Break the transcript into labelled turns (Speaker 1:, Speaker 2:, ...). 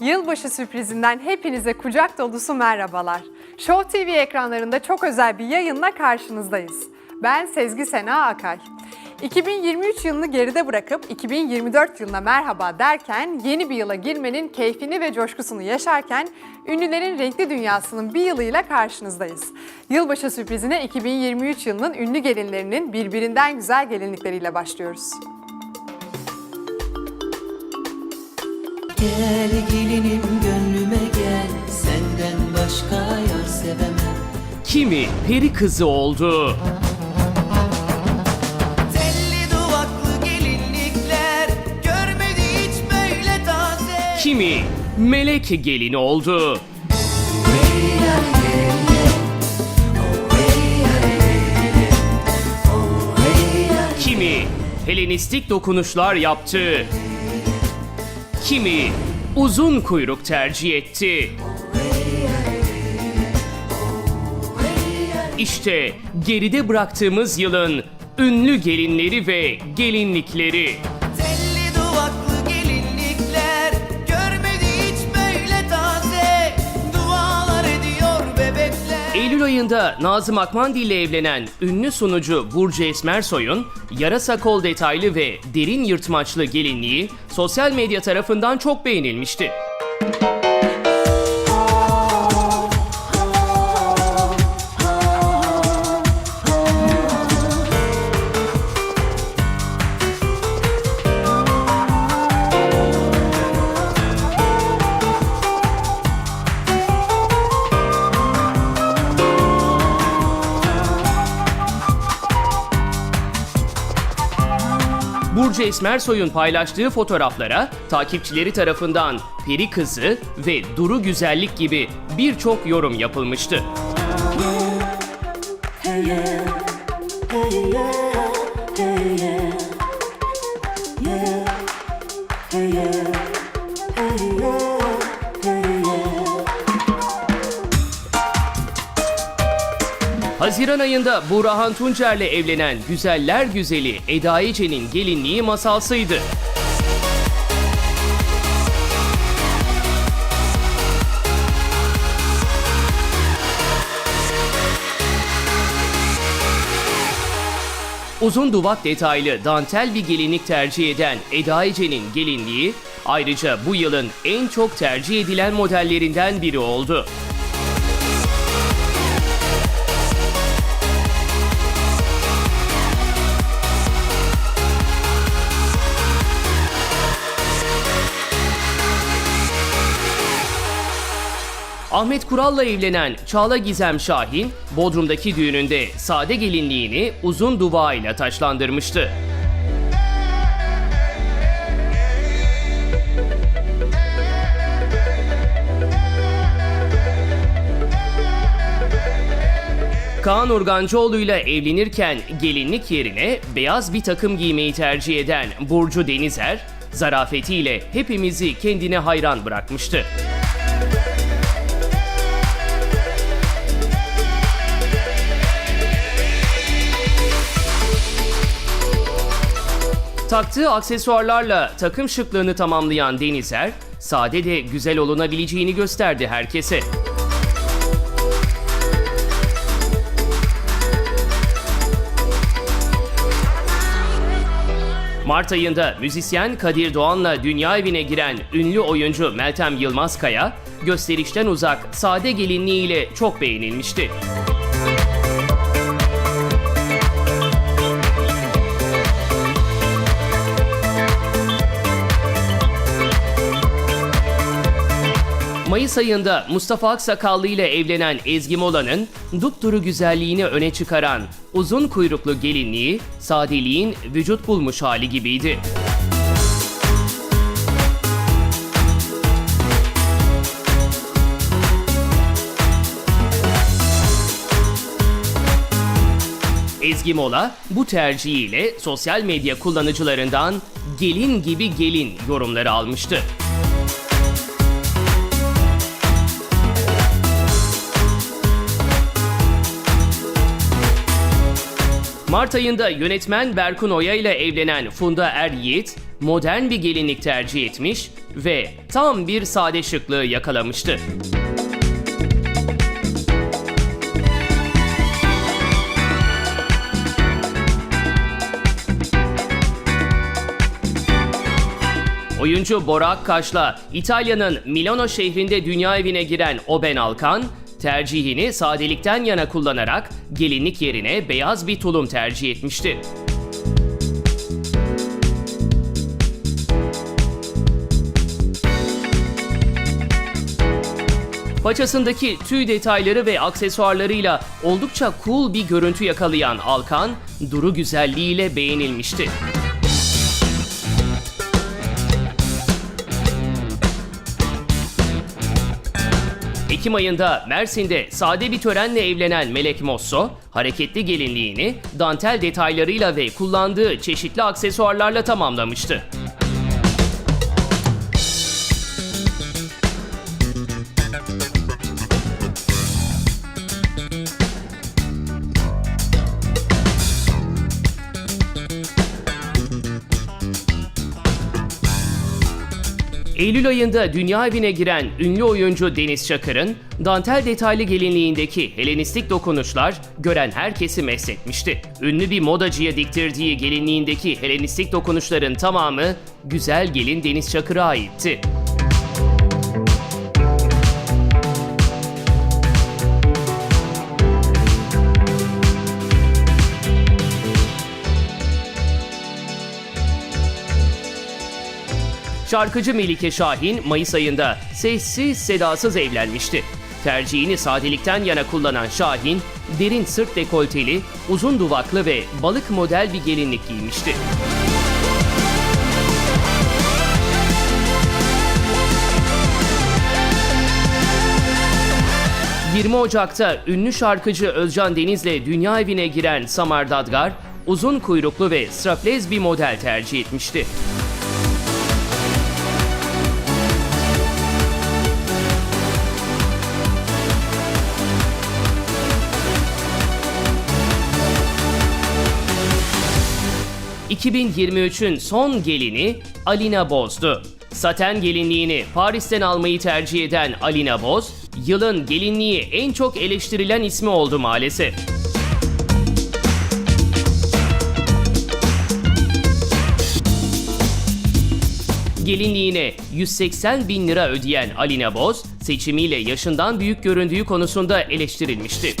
Speaker 1: Yılbaşı sürprizinden hepinize kucak dolusu merhabalar. Show TV ekranlarında çok özel bir yayınla karşınızdayız. Ben Sezgi Sena Akay. 2023 yılını geride bırakıp 2024 yılına merhaba derken yeni bir yıla girmenin keyfini ve coşkusunu yaşarken ünlülerin renkli dünyasının bir yılıyla karşınızdayız. Yılbaşı sürprizine 2023 yılının ünlü gelinlerinin birbirinden güzel gelinlikleriyle başlıyoruz.
Speaker 2: Gel gelinim gönlüme gel. Senden başka yar sevemem.
Speaker 3: Kimi? Peri kızı oldu,
Speaker 2: Telli duvaklı gelinlikler Görmedi hiç böyle taze.
Speaker 3: Kimi? Melek gelin oldu, kimi? Helenistik dokunuşlar yaptı, kimi uzun kuyruk tercih etti. İşte geride bıraktığımız yılın ünlü gelinleri ve gelinlikleri. Eylül ayında Nazım Akmandi ile evlenen ünlü sunucu Burcu Esmersoy'un yarasa kol detaylı ve derin yırtmaçlı gelinliği sosyal medya tarafından çok beğenilmişti. Burcu Esmersoy'un paylaştığı fotoğraflara takipçileri tarafından peri kızı ve duru güzellik gibi birçok yorum yapılmıştı. Haziran ayında Burhan Tuncer'le evlenen güzeller güzeli Eda Ece'nin gelinliği masalsıydı. Uzun duvak detaylı dantel bir gelinlik tercih eden Eda Ece'nin gelinliği ayrıca bu yılın en çok tercih edilen modellerinden biri oldu. Ahmet Kural'la evlenen Çağla Gizem Şahin, Bodrum'daki düğününde sade gelinliğini uzun duvağıyla taçlandırmıştı. Kaan Urgancıoğlu ile evlenirken gelinlik yerine beyaz bir takım giymeyi tercih eden Burcu Denizer, zarafetiyle hepimizi kendine hayran bırakmıştı. Taktığı aksesuarlarla takım şıklığını tamamlayan Denizer, sade de güzel olunabileceğini gösterdi herkese. Mart ayında müzisyen Kadir Doğan'la dünya evine giren ünlü oyuncu Meltem Yılmazkaya, gösterişten uzak sade gelinliğiyle çok beğenilmişti. Mayıs ayında Mustafa Aksakallı ile evlenen Ezgi Mola'nın dupduru güzelliğini öne çıkaran uzun kuyruklu gelinliği sadeliğin vücut bulmuş hali gibiydi. Ezgi Mola bu tercihiyle sosyal medya kullanıcılarından gelin gibi gelin yorumları almıştı. Mart ayında yönetmen Berkun Oya ile evlenen Funda Er Yiğit, modern bir gelinlik tercih etmiş ve tam bir sade şıklığı yakalamıştı. Oyuncu Bora Akkaş'la İtalya'nın Milano şehrinde dünya evine giren Oben Alkan, tercihini sadelikten yana kullanarak gelinlik yerine beyaz bir tulum tercih etmişti. Paçasındaki tüy detayları ve aksesuarlarıyla oldukça cool bir görüntü yakalayan Alkan, duru güzelliğiyle beğenilmişti. Ekim ayında Mersin'de sade bir törenle evlenen Melek Mosso, hareketli gelinliğini dantel detaylarıyla ve kullandığı çeşitli aksesuarlarla tamamlamıştı. Eylül ayında dünya evine giren ünlü oyuncu Deniz Çakır'ın dantel detaylı gelinliğindeki Helenistik dokunuşlar gören herkesi mesletmişti. Ünlü bir modacıya diktirdiği gelinliğindeki Helenistik dokunuşların tamamı güzel gelin Deniz Çakır'a aitti. Şarkıcı Melike Şahin Mayıs ayında sessiz sedasız evlenmişti. Tercihini sadelikten yana kullanan Şahin, derin sırt dekolteli, uzun duvaklı ve balık model bir gelinlik giymişti. ...20 Ocak'ta ünlü şarkıcı Özcan Deniz'le dünya evine giren Samar Dadgar... ...uzun kuyruklu ve straplez bir model tercih etmişti. ...2023'ün son gelini Alina Boz'du. Saten gelinliğini Paris'ten almayı tercih eden Alina Boz... ...yılın gelinliği en çok eleştirilen ismi oldu maalesef. Gelinliğine 180 bin lira ödeyen Alina Boz, seçimiyle yaşından büyük göründüğü konusunda eleştirilmişti.